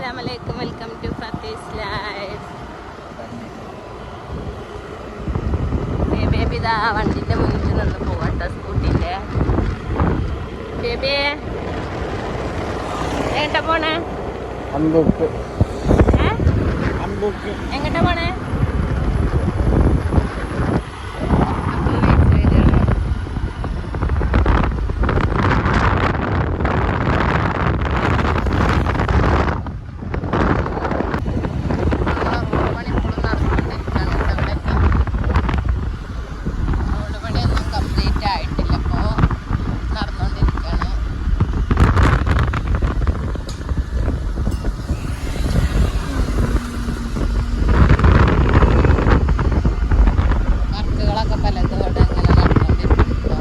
അസ്സാമലൈക്കും welcome to ഫത്തേസ് life baby ഇതാ വണ്ടിന്റെ മുന്നിൽ നിന്ന് പോകട്ടെ സ്കൂട്ടിന്റെ ബേബി എങ്ങട്ടാ പോണേ? എങ്ങട്ടാ പോണേ റോഡ് പണിയൊന്നും കംപ്ലീറ്റ് ആയിട്ടില്ല ഇപ്പോൾ നടന്നുകൊണ്ടിരിക്കുകയാണ് വർക്കുകളൊക്കെ പലതും ഇവിടെ ഇങ്ങനെ നടന്നുകൊണ്ടിരിക്കുന്നു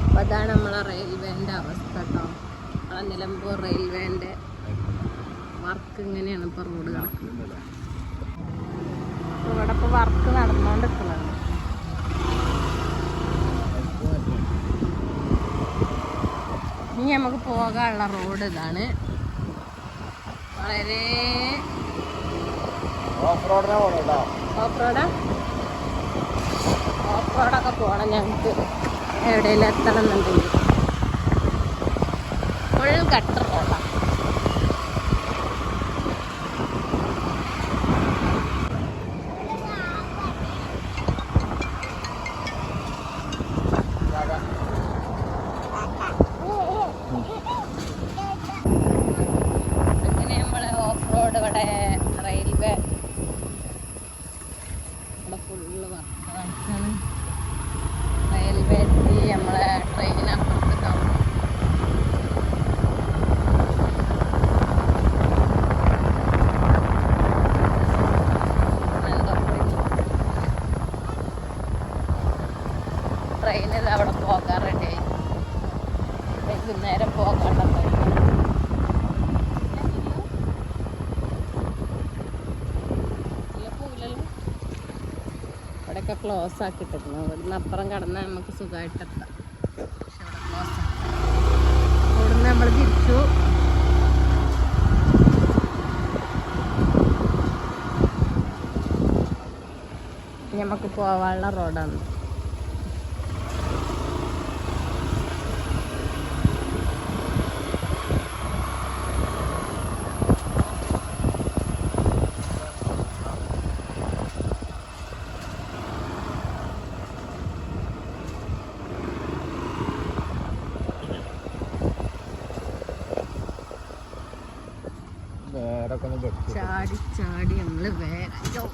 അപ്പോൾ അതാണ് നമ്മളെ റെയിൽവേന്റെ അവസ്ഥ കേട്ടോ. ആ നിലമ്പൂർ റെയിൽവേന്റെ വർക്ക് ഇങ്ങനെയാണ് ഇപ്പോൾ റോഡ് കിടക്കുന്നത് ഇവിടെ ഇപ്പോൾ വർക്ക് നടന്നുകൊണ്ടിരിക്കുന്നത് ഇനി നമുക്ക് പോകാനുള്ള റോഡ് ഇതാണ്. വളരെ ഓഫ് റോഡിനെ ഓഫ് റോഡാ ഓഫ് റോഡൊക്കെ പോകണം ഞങ്ങൾക്ക് എവിടെയെങ്കിലും എത്തണം എന്നുണ്ടെങ്കിൽ. ഫുൾ കട്ടർ ഇവിടെയൊക്കെ ക്ലോസ് ആക്കിയിട്ടിരുന്നു ഇവിടുന്ന് അപ്പുറം കടന്നാൽ നമുക്ക് സുഖമായിട്ടെത്താം ക്ലോസ് ഇവിടുന്ന് നമ്മൾ തിരിച്ചു. നമുക്ക് പോവാനുള്ള റോഡാണ് ചാടി ചാടി നമ്മളെ റോഡ്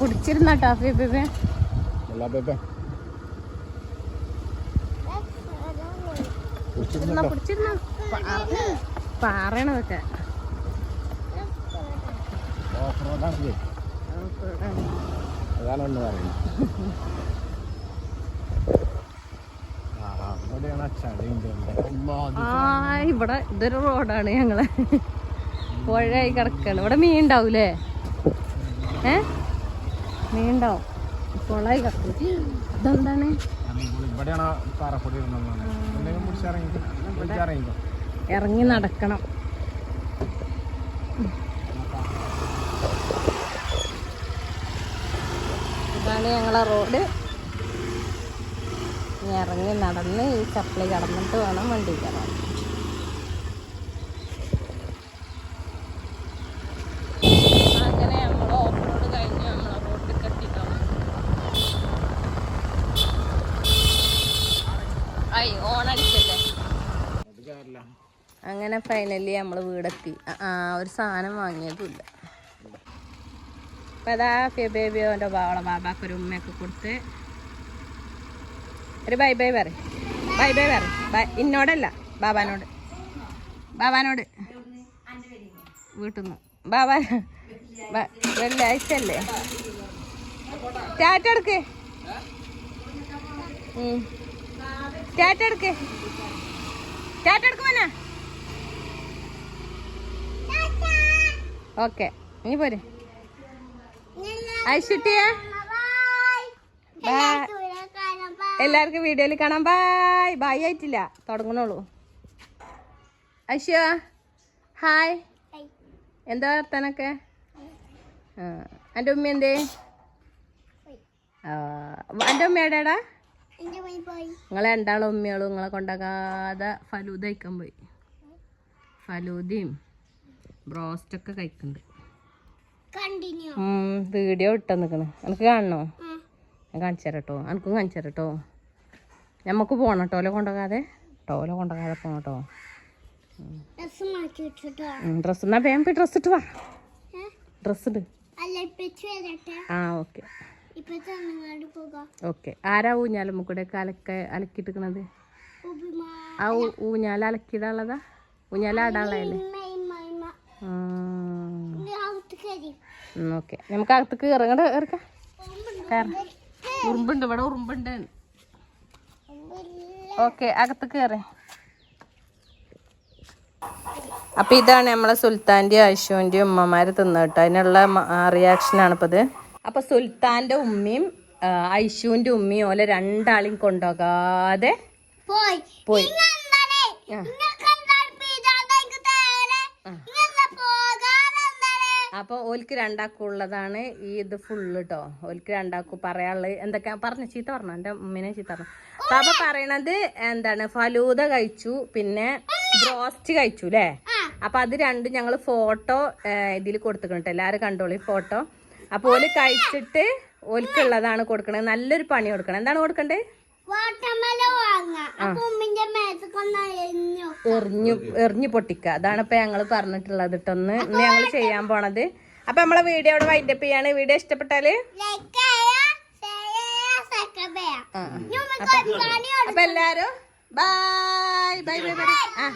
പിടിച്ചിരുന്നാട്ടോ ബേബി ബേബേ പിടിച്ചിരുന്ന പിടിച്ചിരുന്ന പാറയണതൊക്കെ ഓഫ് റോഡാണെങ്കിൽ അതാണ് ഒന്ന് പറയുന്നത് ആ ഇവിടെയാണ് ആ ആ ഇവിടെ ഇതൊരു റോഡാണ് ഞങ്ങൾ. പുഴയായി കിടക്കാണ്. ഇവിടെ മീൻ ഉണ്ടാവൂലേ? ഏ? മീൻ ഉണ്ടാവും. പുഴയായി കിടക്കും. ഇതെന്താണ്? ഇവിടെയാണ് പാറപ്പൊടി ഇറങ്ങി നടക്കണം. ഇതാണ് ഞങ്ങളെ റോഡ്. ഇറങ്ങി നടന്ന് ഈ ചപ്പളി കടന്നിട്ട് വേണം വണ്ടി കയറാൻ അങ്ങനെ നമ്മൾ ഓഫ് റോഡ് കഴിഞ്ഞ് നമ്മളെ റോഡിൽ കെട്ടിട്ടാണ് ഐ ഓണടിച്ചല്ലേ അത് കയറില്ല അങ്ങനെ ഫൈനലി നമ്മൾ വീടെത്തി. ആ, ഒരു സാധനം വാങ്ങിയതുമില്ല. അപ്പം അതാ ബേബിയോന്റെ ബാവള ബാബാക്ക് ഒരു ഉമ്മയൊക്കെ കൊടുത്ത്. ഒരു ബൈ ബൈ പറ ബൈ ബൈ പറ ഇന്നോടല്ല ബാബാനോട്. ബാബാനോട്. വീട്ടിൽ നിന്ന് ബാബ വെള്ളിയാഴ്ച അല്ലേ ടാറ്റ എടുക്ക്. ഉം. ടാറ്റ ഓക്കെ ഇനി പോരെ. ഐശുട്ടിയെ എല്ലാവർക്കും വീഡിയോയിൽ കാണാം. ബായ് ബായ് ആയിട്ടില്ല. തുടങ്ങണുള്ളൂ ഐശ്യ ഹായ്. എന്താ വർത്താനൊക്കെ? എന്റെ ഉമ്മ എന്തേ? എന്റെ ഉമ്മ എവിടെയാടാ? നിങ്ങൾ രണ്ടാളും ഉമ്മയാളും നിങ്ങളെ കൊണ്ടാകാതെ ഫലൂദ കഴിക്കാൻ പോയി. ഫലൂദയും ബ്രോസ്റ്റൊക്കെ കഴിക്കുന്നുണ്ട്. വീഡിയോ ഇട്ടാ നിൽക്കണ് എനിക്ക് കാണണോ? ഞാൻ കാണിച്ചരട്ടോ എനിക്കും കാണിച്ചു തരാം കേട്ടോ നമുക്ക് പോണം ടോല കൊണ്ടുപോകാതെ ടോല കൊണ്ടുപോകാതെ പോണട്ടോ കേട്ടോ ഡ്രസ് ഡ്രസ്സ് എന്നാ വേഗം ഡ്രസ്സ് ഇട്ട് വാ. ഡ്രസ്സ് ഇട്. അല്ല ആ ഓക്കെ ഓക്കെ. ആരാ ഊഞ്ഞാലും കൂടെ ഒക്കെ അലക്ക അലക്കിട്ടിരിക്കണത് ആ ഊഞ്ഞാൽ ഊഞ്ഞാല അലക്കിടാനുള്ളതാ ഊഞ്ഞാല ആടാനുള്ളതല്ലേ? ഓക്കെ. നമുക്ക് അകത്തേക്ക് ഇറങ്ങണ്ട ഇറക്കാം ഉറുമ്പുണ്ട്. ഇവിടെ ഉറുമ്പുണ്ട്. ഓക്കെ. അകത്ത് കയറി. അപ്പൊ ഇതാണ് നമ്മളെ സുൽത്താന്റെയും ആശുവിന്റെയും ഉമ്മമാര് തിന്നിട്ട് അതിനുള്ള റിയാക്ഷനാണ് ഇപ്പൊ ഇത് അപ്പൊ സുൽത്താന്റെ ഉമ്മയും ഐശുവിന്റെ ഉമ്മയും ഓലെ രണ്ടാളെയും കൊണ്ടുപോകാതെ പോയി? അപ്പൊ ഓൽക്ക് രണ്ടാക്കുള്ളതാണ് ഈ ഇത് ഫുള്ള് കേട്ടോ ഓൽക്ക് രണ്ടാക്കു പറയാനുള്ളത് എന്തൊക്കെ? പറഞ്ഞു ചീത്ത പറഞ്ഞു? എന്റെ ഉമ്മിനെ ചീത്ത പറഞ്ഞു? അപ്പൊ അപ്പൊ പറയണത് എന്താണ്? ഫലൂത കഴിച്ചു പിന്നെ ബ്രോസ്റ്റ് കഴിച്ചു അല്ലേ അപ്പൊ അത് രണ്ടും ഞങ്ങൾ ഫോട്ടോ ഇതിൽ കൊടുത്തിട്ടുണ്ട് എല്ലാരും കണ്ടോളി ഫോട്ടോ. അപ്പൊ ഓൽ കഴിച്ചിട്ട് ഓൽക്കുള്ളതാണ് കൊടുക്കണത്. നല്ലൊരു പണി കൊടുക്കണം. എന്താണ് കൊടുക്കണ്ടേ? എറിഞ്ഞു എറിഞ്ഞു പൊട്ടിക്കുക. അതാണ് ഇപ്പൊ ഞങ്ങൾ പറഞ്ഞിട്ടുള്ളത് ഇട്ടൊന്ന് ഇന്ന് ഞങ്ങൾ ചെയ്യാൻ പോണത്. അപ്പൊ നമ്മളെ വീഡിയോ അവിടെ വൈൻഡപ്പ് ചെയ്യാണ്. വീഡിയോ ഇഷ്ടപ്പെട്ടാൽ അപ്പൊ എല്ലാരും ബൈ ബൈ ബൈ ബൈ ആ.